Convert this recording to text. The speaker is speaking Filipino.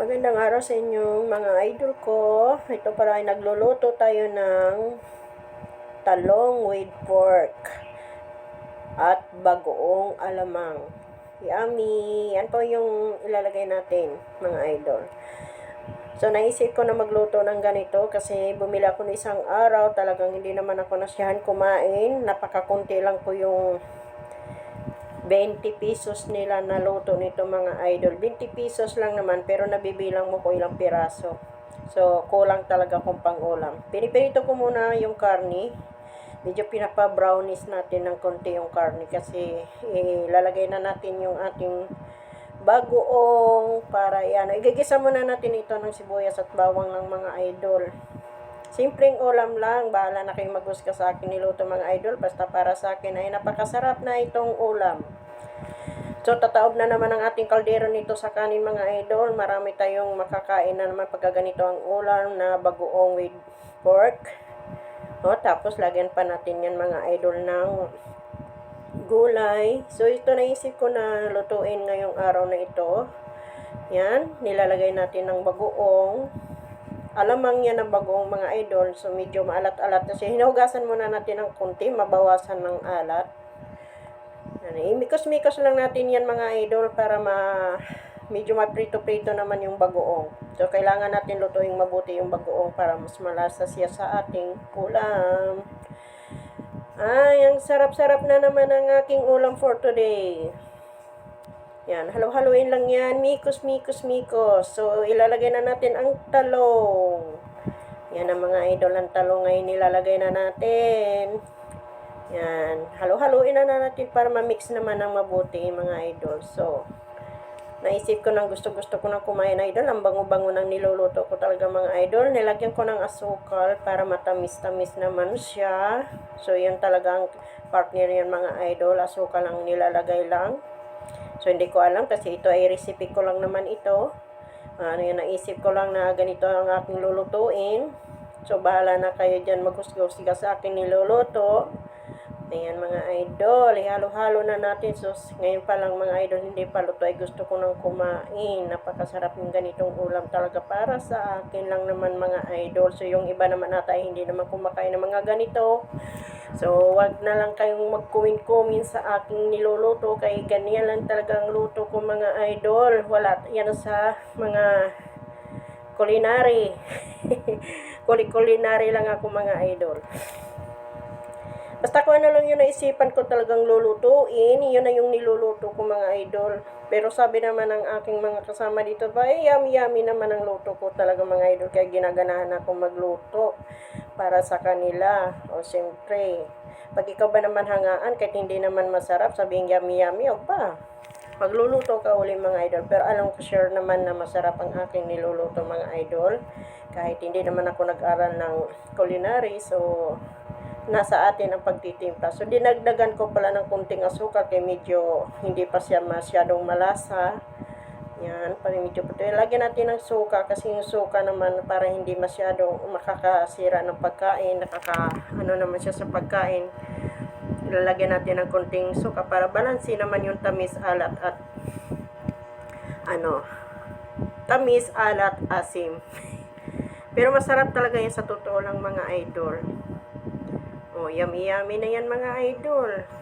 Magandang araw sa inyong mga idol ko. Ito para ay nagluluto tayo ng talong with pork at bagoong alamang. Yummy! Yan po yung ilalagay natin, mga idol. So, naisip ko na magluto ng ganito kasi bumili ako ng isang araw. Talagang hindi naman ako nasyahan kumain. Napakakunti lang po yung 20 pesos nila na luto nito mga idol. 20 pesos lang naman pero nabibilang mo ko ilang piraso. So, kulang talaga kung pang-ulam. Pinipirito ko muna yung karni. Medyo pinapa-brownies natin ng konti yung karni kasi ilalagay na natin yung ating bagoong para yan. Igigisa muna natin ito ng sibuyas at bawang ng mga idol. Simpleng ulam lang, bahala na kayong maghusga sa akin niluto mga idol. Basta para sa akin ay napakasarap na itong ulam. So, tataob na naman ang ating kaldero nito sa kanin mga idol. Marami tayong makakain na naman pagka ganito ang ulam na bagoong with pork. O, tapos lagyan pa natin yan mga idol ng gulay. So, ito naisip ko na lutuin ngayong araw na ito. Yan, nilalagay natin ng bagoong alamang yan ng bagong mga idol. So, medyo maalat-alat. Kasi hinugasan muna natin ng konti, mabawasan ng alat. Imikos-mikos lang natin yan mga idol para ma medyo maprito-prito naman yung bagoong. So, kailangan natin lutuing mabuti yung bagoong para mas malasa siya sa ating ulam. Ay, ang sarap-sarap na naman ang aking ulam for today. Yan, halo-haloin lang yan. Mikos, mikos, mikos. So, ilalagay na natin ang talong. Yan ang mga idol ng talong ngayon nilalagay na natin. Yan, halo-haloin na, na natin para ma-mix naman ng mabuti mga idol. So, naisip ko nang gusto-gusto ko nang kumain idol. Ang bango-bango ng niluluto ko talaga mga idol. Nilagyan ko ng asukal para matamis-tamis naman siya. So, yun talagang partner yan mga idol. Asukal ang nilalagay lang. So, hindi ko alam kasi ito ay recipe ko lang naman ito. Ano yan, naisip ko lang na ganito ang aking lulutuin. So, bahala na kayo dyan maghusga sa aking niluluto. Ayan mga idol, ihalo-halo na natin. So, ngayon pa lang mga idol, hindi pa luto ay gusto ko nang kumain. Napakasarap ng ganitong ulam talaga para sa akin lang naman mga idol. So, yung iba naman ata ay hindi naman kumakain ng mga ganito. So, wag na lang kayong mag-comment sa aking niluluto. Kay ganyan lang talaga ang luto ko mga idol. Wala yan sa mga culinary. Kuli-culinary lang ako mga idol. Basta kung ano lang yung naisipan ko talagang lulutuin, yun na yung niluluto ko mga idol. Pero sabi naman ng aking mga kasama dito ba, eh, yummy-yummy naman ang luto ko talaga mga idol. Kaya ginaganahan ako magluto para sa kanila. O siyempre, pag ikaw ba naman hangaan, kahit hindi naman masarap, sabihin yummy-yummy, o ba? Magluluto ka uli mga idol. Pero alam ko sure naman na masarap ang aking niluluto mga idol. Kahit hindi naman ako nag-aral ng culinary, so nasa atin ang pagtitimpla. So, dinagdagan ko pala ng kunting asukal kaya medyo hindi pa siya masyadong malasa. Yan, para medyo puto. Lagyan natin ng suka kasi yung suka naman para hindi masyadong makakasira ng pagkain, nakaka, ano naman siya sa pagkain. Ilalagyan natin ng kunting suka para balansin naman yung tamis, alat at ano, tamis, alat, asim. Pero masarap talaga yan sa totoo lang mga idol. Oh, yummy yummy na yan mga idol.